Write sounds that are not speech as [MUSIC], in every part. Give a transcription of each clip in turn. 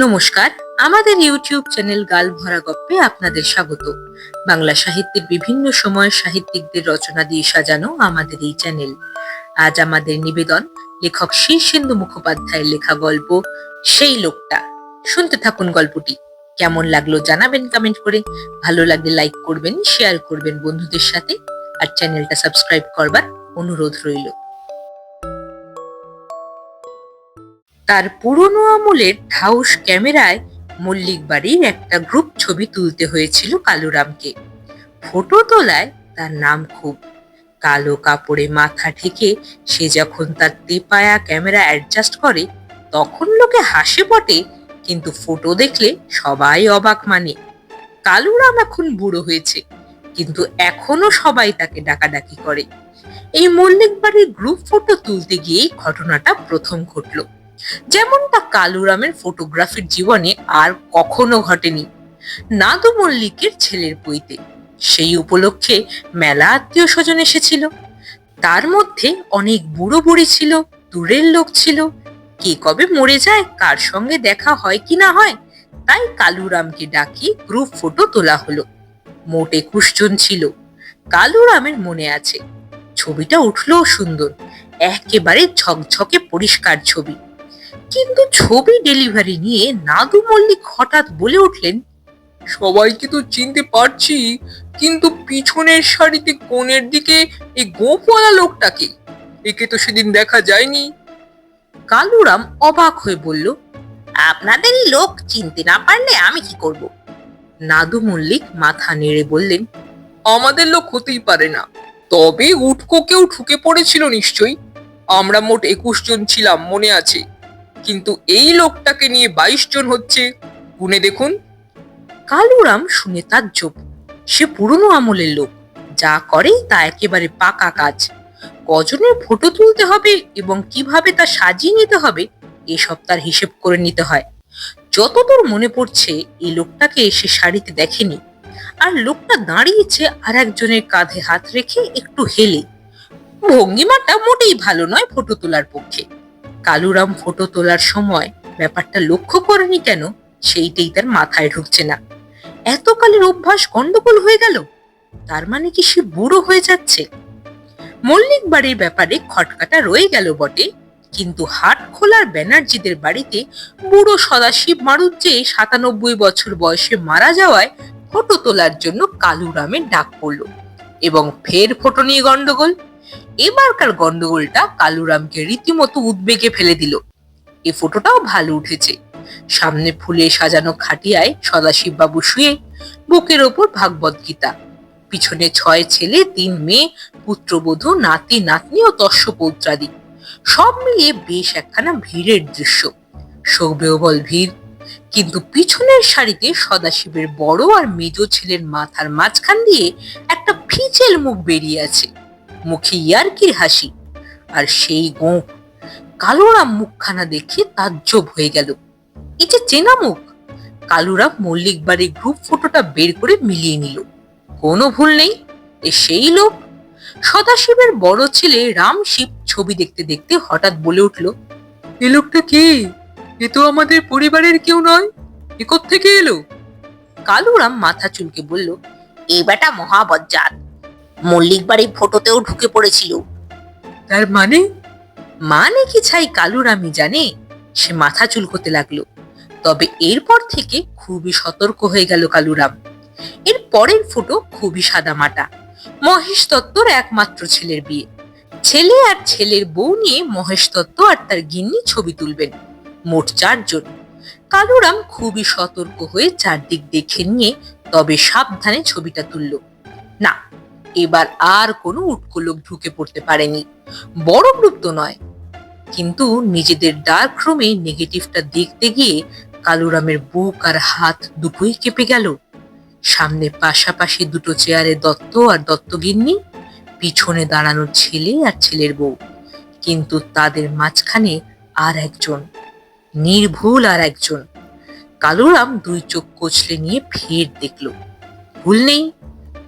নমস্কার, আমাদের YouTube channel গাল ভরা গপ্পে আপনাদের স্বাগত। বাংলা সাহিত্যের বিভিন্ন সময় সাহিত্যিকদের রচনা দিয়ে সাজানো আমাদের এই চ্যানেল। আজ আমাদের নিবেদন, লেখক শীর্ষেন্দু মুখোপাধ্যায়ের লেখা গল্প, সেই লোকটা। শুনতে থাকুন গল্পটি। কেমন লাগল জানাবেন কমেন্ট করে। ভালো লাগলে লাইক করবেন শেয়ার করবেন বন্ধুদের সাথে। আর চ্যানেলটা সাবস্ক্রাইব করবার অনুরোধ রইল। তার পুরনো আমলের ঠাউস ক্যামেরায় মল্লিক বাড়ির একটা গ্রুপ ছবি তুলতে হয়েছিল কালুরামকে। ফটো তোলায় তার নাম খুব। কালো কাপড়ে মাথা ঢেকে সে যখন তার তেপায়া ক্যামেরা অ্যাডজাস্ট করে, তখন লোকে হাসে বটে, কিন্তু ফটো দেখলে সবাই অবাক মানে। কালুরাম এখন বুড়ো হয়েছে, কিন্তু এখনও সবাই তাকে ডাকাডাকি করে। এই মল্লিক বাড়ির গ্রুপ ফটো তুলতে গিয়েই ঘটনাটা প্রথম ঘটলো। যেমনটা কালুরামের ফটোগ্রাফির জীবনে আর কখনো ঘটেনি। নাদু মল্লিকের ছেলের বইতে সেই উপলক্ষে মেলা আত্মীয় স্বজন এসেছিল। তার মধ্যে অনেক বুড়ো বুড়ি ছিল, দূরের লোক ছিল। কে কবে মরে যায়, কার সঙ্গে দেখা হয় কি না হয়, তাই কালুরামকে ডাকি গ্রুপ ফটো তোলা হলো। মোট একুশ জন ছিল। কালুরামের মনে আছে, ছবিটা উঠলেও সুন্দর, একেবারে ঝকঝকে পরিষ্কার ছবি। কিন্তু ছবি ডেলিভারি নিয়ে নাদু মল্লিক হঠাৎ বলে উঠলেন সবাইকে তো চিনতে পারছি কিন্তু পিছনের সারিতে কোণের দিকে এই গোপওয়ালা লোকটাকে একে তো সেদিন দেখা যায়নি। কালুরাম অবাক হয়ে বলল আপনাদের লোক চিনতে না পারলে আমি কি করব? নাদু মল্লিক মাথা নেড়ে বললেন আমাদের লোক হতেই পারে না তবে উটকো কেউ ঢুকে পড়েছিল নিশ্চয়ই। আমরা মোট একুশ জন ছিলাম মনে আছে। কিন্তু এই লোকটাকে নিয়ে বাইশ জন হচ্ছে। গুনে দেখুন। কালুরাম শুনে তাজ্জব। সে পুরনো আমলের লোক। যা করে তা একেবারে পাকা কাজ। কজনের ফটো তুলতে হবে এবং কীভাবে তা সাজিয়ে নিতে হবে, এসব তার হিসেব করে নিতে হয়। যতদূর মনে পড়ছে, এই লোকটাকে সে শাড়িতে দেখেনি। আর লোকটা দাঁড়িয়েছে আর একজনের কাঁধে হাত রেখে একটু হেলে। ভঙ্গিমাটা মোটেই ভালো নয় ফটো তোলার পক্ষে। কালুরাম ফটো তোলার সময় ব্যাপারটা লক্ষ্য করেনি কেন? সেইটাই তার মাথায় ঢুকছে না। এতকালের অভ্যাস গন্ডগোল হয়ে গেল? তার মানে কি সে বুড়ো হয়ে যাচ্ছে? মল্লিক বাড়ির ব্যাপারে খটকাটা রয়ে গেল বটে। কিন্তু হাট খোলার ব্যানার্জিদের বাড়িতে বুড়ো সদাশিব মারুত যে সাতানব্বই বছর বয়সে মারা যাওয়ায় ফটো তোলার জন্য কালুরামের ডাক পড়ল এবং ফের ফটো নিয়ে গন্ডগোল। এবারকার গন্ডগোলটা কালুরামকে রীতিমতো উদ্বেগে ফেলে দিল। এই ফটোটাও ভালো উঠেছে। সামনে ফুলে সাজানো খাটিয়ায় সদাশিব বাবু শুয়ে বুকের ওপর ভাগবত গীতা। পিছনে ছয় ছেলে, তিন মেয়ে, পুত্রবধূ, নাতি, নাতনি ও তস্য পৌত্রাদি সব মিলিয়ে বেশ একখানা ভিড়ের দৃশ্য। সৌবেবল ভিড়। কিন্তু পিছনের সারিতে সদাশিবের বড় আর মেজ ছেলের মাথার মাঝখান দিয়ে একটা ফিচেল মুখ বেরিয়ে আছে। মুখে ইয়ার্কির হাসি। আর সেই গোঁপ কালুরাম মুখখানা দেখে তাজ্জব হয়ে গেল। এই যে চেনা মুখ, কালুরাম মল্লিক বাড়ির গ্রুপ ফটোটা বের করে মিলিয়ে নিল। কোনো ভুল নেই, এ সেই লোক। সদাশিবের বড় ছেলে রাম শিব ছবি দেখতে দেখতে হঠাৎ বলে উঠল, এ লোকটা কে? এ তো আমাদের পরিবারের কেউ নয়। এ থেকে এলো? কালুরাম মাথা চুলকে বলল, এ বেটা মহাবজ্জাত। মল্লিক বাড়ির ফটোতেও ঢুকে পড়েছিল। তার মানে? মানে কি ছাই কালুরামি জানে সে মাথা চুলকোতে লাগল। তবে এরপর থেকে খুবই সতর্ক হয়ে গেল কালুরাম। এর পরের ফটো খুবই সাদামাটা মহেশ দত্তর একমাত্র ছেলের বিয়ে। ছেলে আর ছেলের বউ নিয়ে মহেশ দত্ত আর তার গিন্নি ছবি তুলবেন মোট চারজন। কালুরাম খুবই সতর্ক হয়ে চারদিক দেখে নিয়ে তবে সাবধানে ছবিটা তুলল। না এবার আর কোনো উটকো লোক ঢুকে পড়তে পারেনি। বড় গ্রুপ তো নয়। কিন্তু নিজেদের ডার্ক রুমে নেগেটিভটা দেখতে গিয়ে কালুরামের বুক আর হাত দুটোই কেঁপে গেল। সামনে পাশাপাশি দুটো চেয়ারে দত্ত আর দত্তগিন্নি, পিছনে দাঁড়ানো ছেলে আর ছেলের বউ। কিন্তু তাদের মাঝখানে আর একজন, নির্ভুল আর একজন। কালুরাম দুই চোখ কচলে নিয়ে ফের দেখল। ভুল নেই।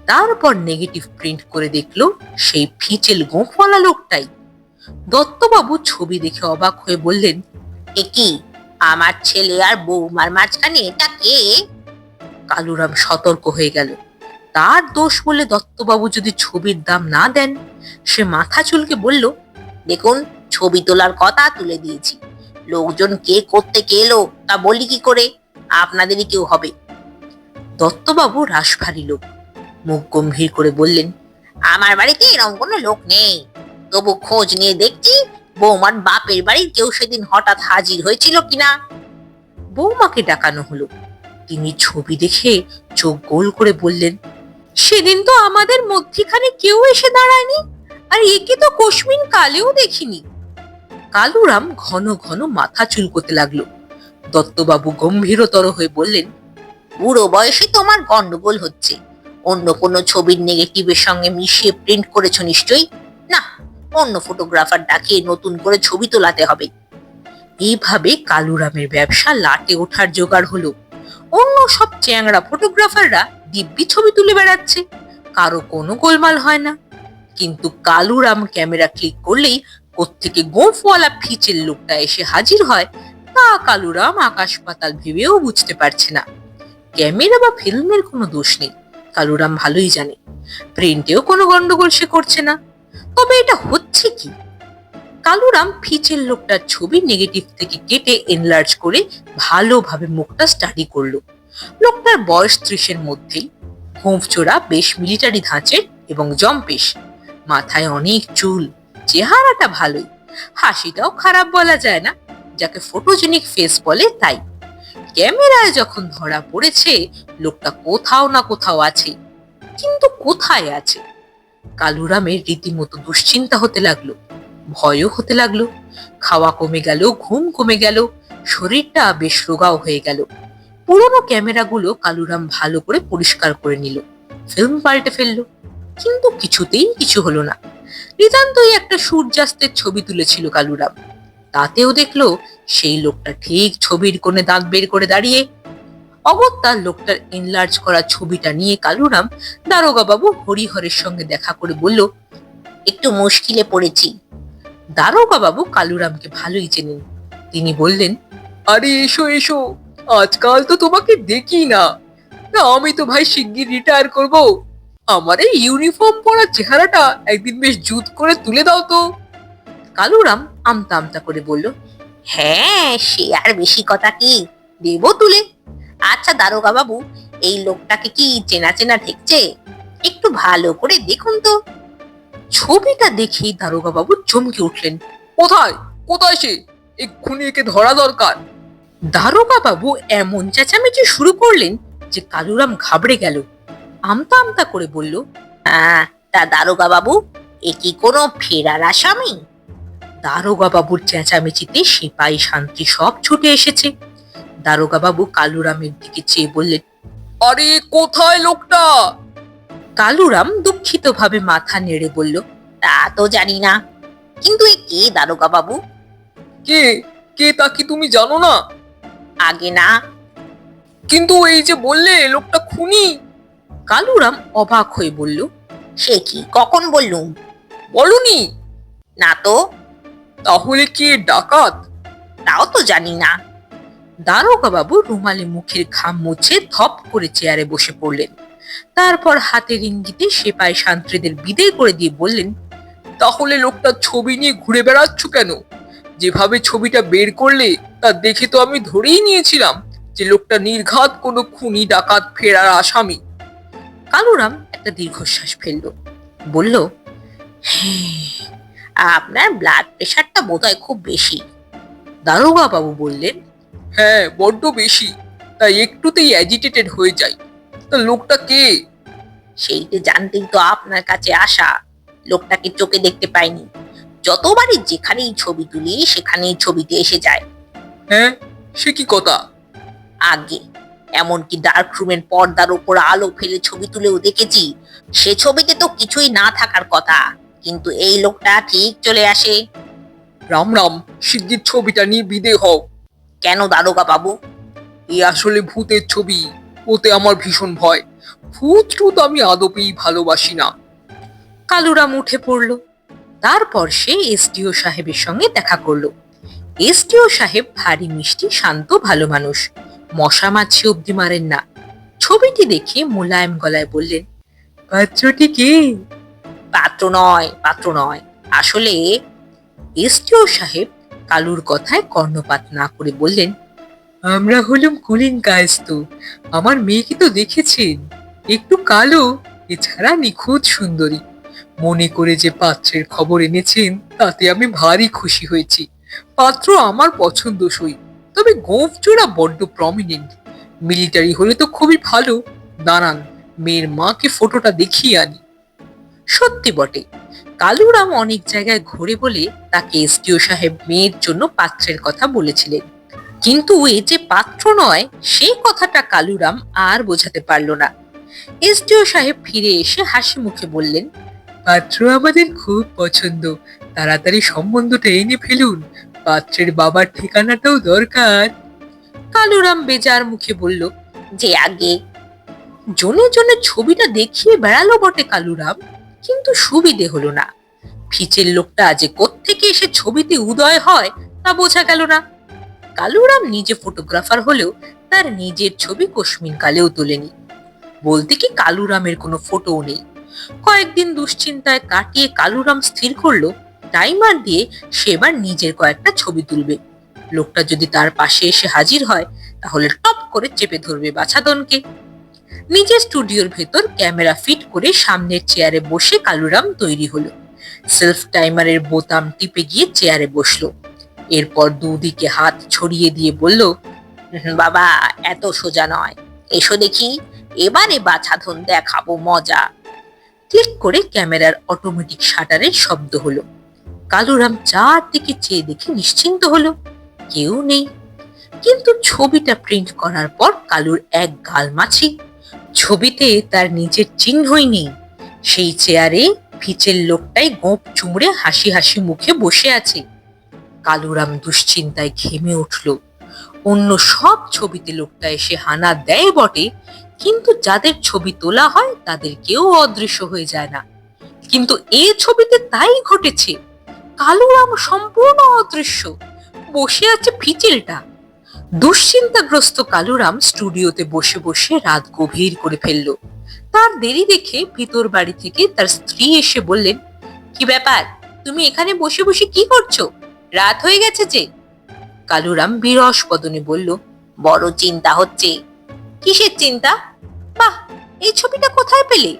তারপর নেগেটিভ প্রিন্ট করে দেখল সেই ফিচেল গোঁফওয়ালা লোকটাই। দত্তবাবু ছবি দেখে অবাক হয়ে বললেন, এ কি, আমার ছেলে আর বৌমার মাঝখানে এটা কে? কালুরাম সতর্ক হয়ে গেল। তার দোষ বলে দত্তবাবু যদি ছবির দাম না দেন, সে মাথা চুলকে বলল, দেখুন, ছবি তোলার কথা তুলে দিয়েছি। লোকজন কে করতে কে এলো তা বলি কি করে? আপনাদেরই কেউ হবে দত্তবাবু রাসভারী লোক মুখ গম্ভীর করে বললেন, আমার বাড়িতে এরকম কোনো লোক নেই। তবু খোঁজ নিয়ে দেখছি, বৌমার বাপের বাড়ির কেউ সেদিন হঠাৎ হাজির হয়েছিল কিনা? বৌমাকে ডাকানো হলো। তিনি ছবি দেখে চোখ গোল করে বললেন, সেদিন তো আমাদের মধ্যিখানে কেউ এসে দাঁড়ায়নি, আর একে তো কসমিন কালেও দেখিনি। কালুরাম ঘন ঘন মাথা চুলকোতে লাগল। দত্তবাবু গম্ভীরতর হয়ে বললেন, বুড়ো বয়সে তোমার গন্ডগোল হচ্ছে। অন্য কোনো ছবির নেগেটিভের সঙ্গে মিশিয়ে প্রিন্ট করেছ নিশ্চয়ই? না, অন্য ফটোগ্রাফার ডাকিয়ে নতুন করে ছবি তোলাতে হবে। এইভাবে কালুরামের ব্যবসা লাটে ওঠার জোগাড় হলো। অন্য সব চ্যাংড়া ফটোগ্রাফাররা দিব্যি ছবি তুলে বেড়াচ্ছে। কারও কোনো গোলমাল হয় না। কিন্তু কালুরাম ক্যামেরা ক্লিক করলেই কোত্থেকে গোঁফওয়ালা ফিচের লোকটা এসে হাজির হয়, তা কালুরাম আকাশ পাতাল ভেবেও বুঝতে পারছে না। ক্যামেরা বা ফিল্মের কোনো দোষ নেই। কালুরাম ভালোই জানে। প্রিন্টেও কোনো গন্ডগোল সে করছে না। তবে এটা হচ্ছে কি? কালুরাম ফিচের লোকটার ছবি নেগেটিভ থেকে কেটে এনলার্জ করে ভালোভাবে মুখটা স্টাডি করল। লোকটার বয়স ত্রিশের মধ্যেই। গোঁফচোরা বেশ মিলিটারি ধাঁচের এবং জম্পেশ। মাথায় অনেক চুল। চেহারাটা ভালোই। হাসিটাও খারাপ বলা যায় না। যাকে ফটোজেনিক ফেস বলে তাই। ক্যামেরায় যখন ধরা পড়েছে, লোকটা কোথাও না কোথাও আছে, কিন্তু কোথায় আছে? কালুরামের রীতিমতো দুশ্চিন্তা হতে লাগল, ভয়ও হতে লাগল, খাওয়া কমে গেল, ঘুম কমে গেল, শরীরটা বেশ রোগাও হয়ে গেল। পুরোনো ক্যামেরাগুলো কালুরাম ভালো করে পরিষ্কার করে নিল ফিল্ম পাল্টে ফেলল, কিন্তু কিছুতেই কিছু হলো না। নিতান্তই একটা সূর্যাস্তের ছবি তুলেছিল কালুরাম তাতেও দেখল সেই লোকটা ঠিক ছবির কোণে দাঁত বের করে দাঁড়িয়ে। অগত্যা লোকটার এনলার্জ করা ছবিটা নিয়ে কালুরাম দারোগা বাবু হরিহরের সঙ্গে দেখা করে বলল, একটু মুশকিলে পড়েছি। দারোগা বাবু কালুরামকে ভালোই চেনেন। তিনি বললেন, আরে এসো এসো, আজকাল তো তোমাকে দেখি না। না, আমি তো ভাই শিগগির রিটায়ার করব। আমার এই ইউনিফর্ম পরা চেহারাটা একদিন বেশ জুত করে তুলে দাও তো। কালুরাম আমতা আমতা করে বলল হ্যাঁ সে আর বেশি কথা কি? দেবো তুলে? আচ্ছা দারোগা বাবু এই লোকটাকে কি চেনা চেনা ঠেকছে? একটু ভালো করে দেখুন তো। ছবিটা দেখেই দারোগা বাবু চমকে উঠলেন। কোথায়? কোথায় সে? এক্ষুনি একে ধরা দরকার। দারোগা বাবু এমন চেঁচামেচি শুরু করলেন যে কালুরাম ঘাবড়ে গেল। আমতা আমতা করে বলল হ্যাঁ তা দারোগা বাবু এ কি কোনো ফেরার আসামি? দারোগা বাবুর চেঁচামেচিতে সিপাহী শান্তি সব ছুটে এসেছে। দারোগা বাবু কালুরামের দিকে চেয়ে বললেন আরে কোথায় লোকটা? কালুরাম দুঃখিতভাবে মাথা নেড়ে বলল তা তো জানি না। কিন্তু এ কে দারোগা বাবু কে? কে তা কি তুমি জানো না? আগে না। কিন্তু এই যে বললে লোকটা খুনি। কালুরাম অবাক হয়ে বলল সে কি? কখন বললুম? বলনি। না তো। তাহলে কে ডাকাত? তাও তো জানি না। দারোগা বাবু রুমালে মুখের ঘাম মুছে ধপ করে চেয়ারে বসে পড়লেন। তারপর হাতের ইঙ্গিতে সেপাই শান্ত্রীদের বিদায় করে দিয়ে বললেন তাহলে লোকটা ছবি নিয়ে ঘুরে বেড়াচ্ছ কেন? যেভাবে ছবিটা বের করলে তা দেখে তো আমি ধরেই নিয়েছিলাম যে লোকটা নির্ঘাত কোনো খুনি ডাকাত ফেরার আসামি। কালুরাম একটা দীর্ঘশ্বাস ফেলল। বলল "হ্যাঁ, আপনার ব্লাড প্রেশারটা বোধহয় খুব বেশি। দারোগা বাবু বললেন হ্যাঁ বড্ড বেশি। তাই একটুতেই অ্যাজিটেটেড হয়ে যাই। তা লোকটা কে? সেইটা জানতেই তো আপনার কাছে আসা। লোকটাকে চোখে দেখতে পাইনি। যতবারই যেখানেই ছবি তুলি সেখানেই ছবিতে এসে যায়। হ্যাঁ সে কি কথা? আগে এমনকি ডার্ক রুমের পর্দার উপর আলো ফেলে ছবি তুলেও দেখেছি। সে ছবিতে তো কিছুই না থাকার কথা। কিন্তু এই লোকটা ঠিক চলে আসে। রাম রাম শিগগির ছবিটা নিয়ে বিদে হও কেন দারোগা বাবু? এ আসলে ভূতের ছবি। ওতে আমার ভীষণ ভয়। ভূত টুত আমি আদপেই ভালোবাসি না। কালুরাম উঠে পড়ল। তারপর সে এসডিও সাহেবের সঙ্গে দেখা করল। এসটিও সাহেব ভারী মিষ্টি, শান্ত, ভালো মানুষ। মশা মাছি অব্দি মারেন না। ছবিটি দেখে মোলায়েম গলায় বললেন পাত্রটি কে? পাত্র নয় পাত্র নয়। আসলে এসটিও সাহেব কালুর কথায় কর্ণপাত না করে বললেন, আমরা হলাম কুলিন কায়স্ত আমার মেয়েকে তো দেখেছেন, একটু কালো, এছাড়া নিখুঁত সুন্দরী। মনে করে যে পাত্রের খবর এনেছেন, তাতে আমি ভারী খুশি হয়েছি। পাত্র আমার পছন্দসই, তবে গোঁফ জোড়া বড্ড প্রমিনেন্ট মিলিটারি হলে তো খুবই ভালো। দাঁড়ান, মেয়ের মাকে ফটোটা দেখিয়ে আনি। সত্যি বটে। কালুরাম অনেক জায়গায় ঘুরে বলে তাকে এসডিও সাহেব মেয়ের জন্য পাত্রের কথা বলেছিলেন। কিন্তু এ যে পাত্র নয় সেই কথাটা কালুরাম আর বোঝাতে পারল না। এসডিও সাহেব ফিরে এসে হাসি মুখে বললেন পাত্র আমাদের খুব পছন্দ। তাড়াতাড়ি সম্বন্ধটা এনে ফেলুন। পাত্রের বাবার ঠিকানাটাও দরকার। কালুরাম বেজার মুখে বলল যে আগে। জনে জনে ছবিটা দেখিয়ে বেড়ালো বটে কালুরাম। কিন্তু সুবিধে হলো না। ফিচের লোকটা যে কোত্থেকে এসে ছবিতে উদয় হয়, তা বোঝা গেল না। কালুরাম নিজে ফটোগ্রাফার হলেও তার নিজের ছবি কশ্মিন কালেও তোলেনি। বলতে কি কালুরামের কোনো ফটোও নেই। কয়েকদিন দুশ্চিন্তায় কাটিয়ে কালুরাম স্থির করল, টাইমার দিয়ে সেবার নিজের কয়েকটা ছবি তুলবে। লোকটা যদি তার পাশে এসে হাজির হয়, তাহলে টপ করে চেপে ধরবে বাছাদনকে। নিজের স্টুডিওর ভেতর ক্যামেরা ফিট করে সামনের চেয়ারে বসে কালুরাম তৈরি হলো। সেলফ টাইমারের বোতাম টিপে গিয়ে চেয়ারে বসল। এরপর দুদিকে হাত ছড়িয়ে দিয়ে বলল বাবা, এত সোজা নয়। এসো দেখি, এবারে বাছাধন দেখাবো মজা। ক্লিক করে ক্যামেরার অটোমেটিক শাটারের শব্দ হলো। কালুরাম চারদিকে চেয়ে দেখে নিশ্চিন্ত হলো, কেউ নেই। কিন্তু ছবিটা প্রিন্ট করার পর কালুর এক গাল মাছি। ছবিতে তার নিজের চিহ্নই নেই। সেই চেয়ারে ফিচের লোকটাই গোপ চুমড়ে হাসি হাসি মুখে বসে আছে। কালুরাম দুশ্চিন্তায় ঘেমে উঠল। অন্য সব ছবিতে লোকটা এসে হানা দেয় বটে, কিন্তু যাদের ছবি তোলা হয় তাদের কেউ অদৃশ্য হয়ে যায় না। কিন্তু এই ছবিতে তাই ঘটেছে। কালুরাম সম্পূর্ণ অদৃশ্য। বসে আছে ফিচেলটা দুশ্চিন্তাগ্রস্ত কালুরাম স্টুডিওতে বসে বসে রাত গভীর করে ফেলল। তার দেরি দেখে ভিতর বাড়ি থেকে তার স্ত্রী এসে বললেন, কি ব্যাপার? তুমি এখানে বসে বসে কি করছ? রাত হয়ে গেছে যে। কালুরাম বিরস বদনে বলল, বড় চিন্তা হচ্ছে। কিসের চিন্তা? বাহ, এই ছবিটা কোথায় পেলে?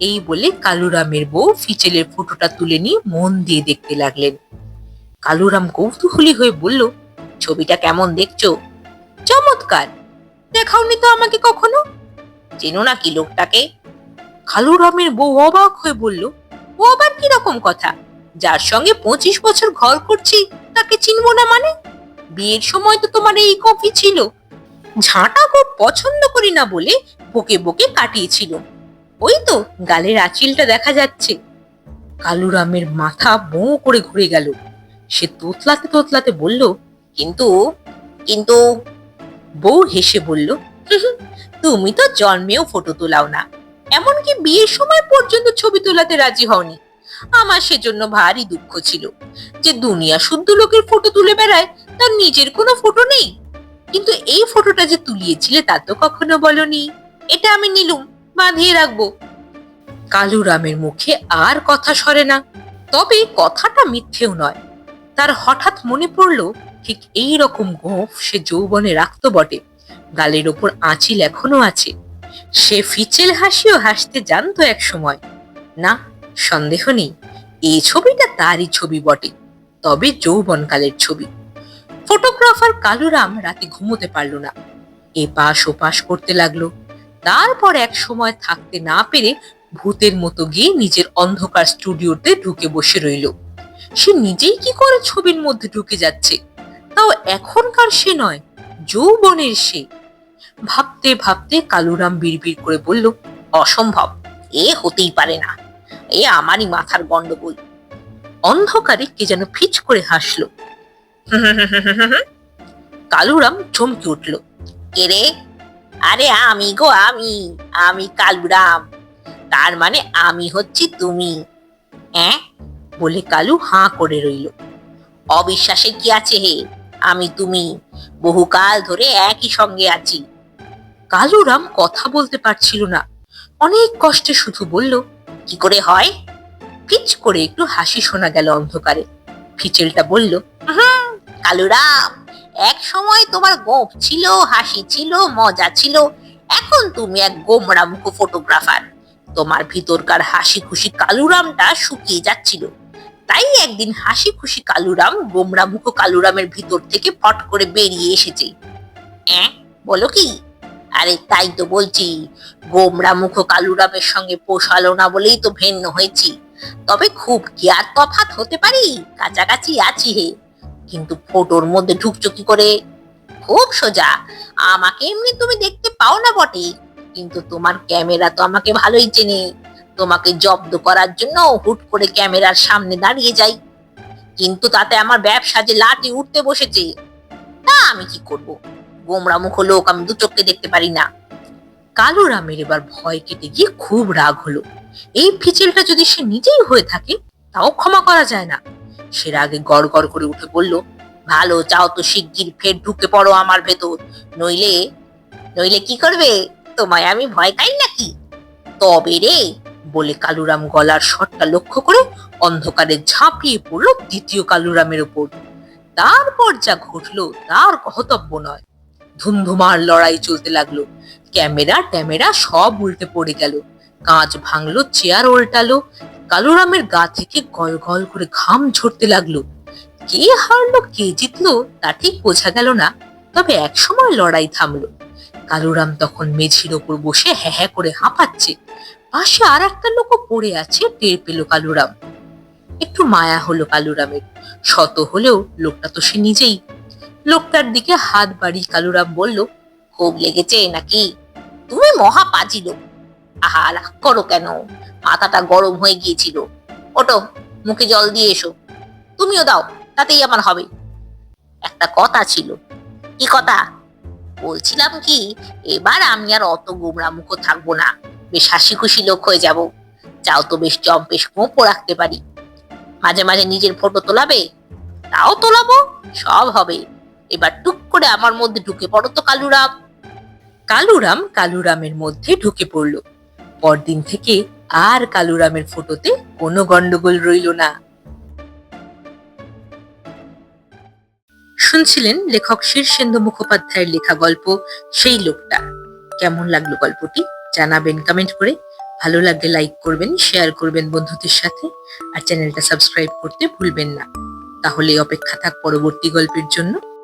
এই বলে কালুরামের বউ ফিচেলের ফটোটা তুলে নিয়ে মন দিয়ে দেখতে লাগলেন। কালুরাম কৌতূহলী হয়ে বলল ছবিটা কেমন দেখছ? চমৎকার। দেখাওনি তো আমাকে কখনো? চেনো না কি লোকটাকে? কালুরামের বউ অবাক হয়ে বলল, ও আবার কীরকম কথা? যার সঙ্গে পঁচিশ বছর ঘর করছি, তাকে চিনবো না মানে? বিয়ের সময় তো তোমার এই কফি ছিল। ঝাঁটা খুব পছন্দ করি না বলে বকে বকে কাটিয়েছিল। ওই তো গালের আঁচিলটা দেখা যাচ্ছে। কালুরামের মাথা বঁ করে ঘুরে গেল। সে তোতলাতে তোতলাতে বলল কিন্তু কিন্তু বউ হেসে বলল তুমি তো জন্মেও ফটো তোলাও না। এমনকি বিয়ের সময় পর্যন্ত ছবি তোলাতে রাজি হওনি। আমার সেজন্য ভারী দুঃখ ছিল যে দুনিয়া শুদ্ধ লোকের ফটো তুলে বেড়ায় তার নিজের কোনো ফটো নেই। কিন্তু এই ফটোটা যে তুলিয়েছিলে তা তো কখনো বলনি। এটা আমি নিলুম, বাঁধিয়ে রাখব। কালুরামের মুখে আর কথা সরে না। তবে কথাটা মিথ্যেও নয়। তার হঠাৎ মনে পড়ল ঠিক এই রকম গোঁফ সে যৌবনে রাখতো বটে। গালের ওপর আঁচিল এখনও আছে। সে ফিচেল হাসিও হাসতে জানতো এক সময়। না, সন্দেহ নেই, এই ছবিটা তারই ছবি বটে, তবে যৌবনকালের ছবি। ফটোগ্রাফার কালুরাম রাতে ঘুমোতে পারল না। এপাশ ওপাশ করতে লাগল। তারপর এক সময় থাকতে না পেরে ভূতের মতো গিয়ে নিজের অন্ধকার স্টুডিওতে ঢুকে বসে রইল। সে নিজেই কি করে ছবির মধ্যে ঢুকে যাচ্ছে? তাও এখনকার সে নয়, যৌবনের সে। ভাবতে ভাবতে কালুরাম বিড়বিড় করে বলল, অসম্ভব, এ হতেই পারে না। এ আমারই মাথার গন্ডগোল। অন্ধকারে কে যেন ফিচ করে হাসলো। [LAUGHS] কালুরাম চমকে উঠল, কে রে? আরে আমি গো, আমি আমি কালুরাম। তার মানে আমি হচ্ছি তুমি। বলে কালু হাঁ করে রইল। অবিশ্বাসের কি আছে হে? আমি তুমি বহুকাল ধরে একই সঙ্গে আছি। কালুরাম কথা বলতে পারছিল না। অনেক কষ্টে শুধু বলল, কি করে হয়? পিচ করে একটু হাসি শোনা গেল অন্ধকারে। ফিচেলটা বলল কালুরাম, এক সময় তোমার গোপ ছিল, হাসি ছিল, মজা ছিল। এখন তুমি এক গোমরা মুখ ফটোগ্রাফার তোমার ভিতরকার হাসি খুশি কালুরামটা শুকিয়ে যাচ্ছিল। তাই একদিন হাসি খুশি কালুরাম গোমরা মুখ কালুরামের ভিতর থেকে ফট করে বেরিয়ে এসেছে। অ্যাঁ, বলো কি? আরে তাই তো বলছি গোমরা মুখ কালুরামের সঙ্গে পোষালো না বলেই তো ভিন্ন হয়েছি। তবে খুব কি আর তফাৎ হতে পারি? কাছাকাছি আছি হে। কিন্তু ফটোর মধ্যে ঢুকছো কি করে? খুব সোজা আমাকে এমনি তুমি দেখতে পাও না বটে কিন্তু তোমার ক্যামেরা তো আমাকে ভালোই চেনে। তোমাকে জব্দ করার জন্য হুট করে ক্যামেরার সামনে দাঁড়িয়ে যাই। কিন্তু তাতে আমার ব্যবসা যে লাটি উঠতে বসেছে, তা আমি কি করব? গোমরা মুখ লোক আমি দু চোখে দেখতে পারি না। কালুরামের এবার ভয় কেটে গিয়ে খুব রাগ হলো। এই ফিচেলটা যদি সে নিজেই হয়ে থাকে, তাও ক্ষমা করা যায় না। সে রাগে গড় গড় করে উঠে বলল, ভালো চাও তো শিগগির ফের ঢুকে পড়ো আমার ভেতর। নইলে নইলে কি করবে? তোমায় আমি ভয় পাই নাকি? তবে রে বলে কালুরাম গলার শটটা লক্ষ্য করে অন্ধকারে ঝাঁপিয়ে পড়ল দ্বিতীয় কালুরামের উপর। তারপর যা ঘটলো তার কহতব্য নয়। ধুমধুমার লড়াই চলতে লাগল। ক্যামেরা ট্যামেরা সব উল্টে পড়ে গেল। কাঁচ ভাঙলো, চেয়ার উল্টালো কালুরামের গা থেকে গল গল করে ঘাম ঝরতে লাগল। কে হারলো, কে জিতলো তা ঠিক বোঝা গেল না, তবে একসময় লড়াই থামলো। কালুরাম তখন মেঝির ওপর বসে হ্যাঁ হ্যাঁ করে হাঁপাচ্ছে। পাশে আর একটা লোকও পড়ে আছে, টের পেল কালুরাম। একটু মায়া হলো কালুরামের। শত হলেও লোকটা তো সে নিজেই। লোকটার দিকে হাত বাড়িয়ে কালুরাম বলল, খুব লেগেছে নাকি? তুমি মহা পাজি লোক। আহা করো কেন? মাথাটা গরম হয়ে গিয়েছিল। ওটো মুখে জল দিয়ে এসো। তুমিও দাও, তাতেই আমার হবে। একটা কথা ছিল। কি কথা? বলছিলাম কি, এবার আমি আর অত গোমরা মুখো থাকব না। বেশ হাসি খুশি লোক হয়ে যাব। যাও তো বেশ জম্পেশ মোপো রাখতে পারি। মাঝে মাঝে নিজের ফটো তোলাবে? তাও তোলাবো? সব হবে। এবার টুক করে আমার মধ্যে ঢুকে পড়ো তো কালুরাম। কালুরাম কালুরামের মধ্যে ঢুকে পড়ল। পরদিন থেকে আর কালুরামের ফটোতে কোনো গন্ডগোল রইল না। শুনছিলেন লেখক শীর্ষেন্দু মুখোপাধ্যায়ের লেখা গল্প, সেই লোকটা। কেমন লাগল গল্পটি? জানাবেন কমেন্ট করে। ভালো লাগলে লাইক করবেন শেয়ার করবেন বন্ধুদের সাথে। আর চ্যানেলটা সাবস্ক্রাইব করতে ভুলবেন না। তাহলে অপেক্ষা থাক পরবর্তী গল্পের জন্য।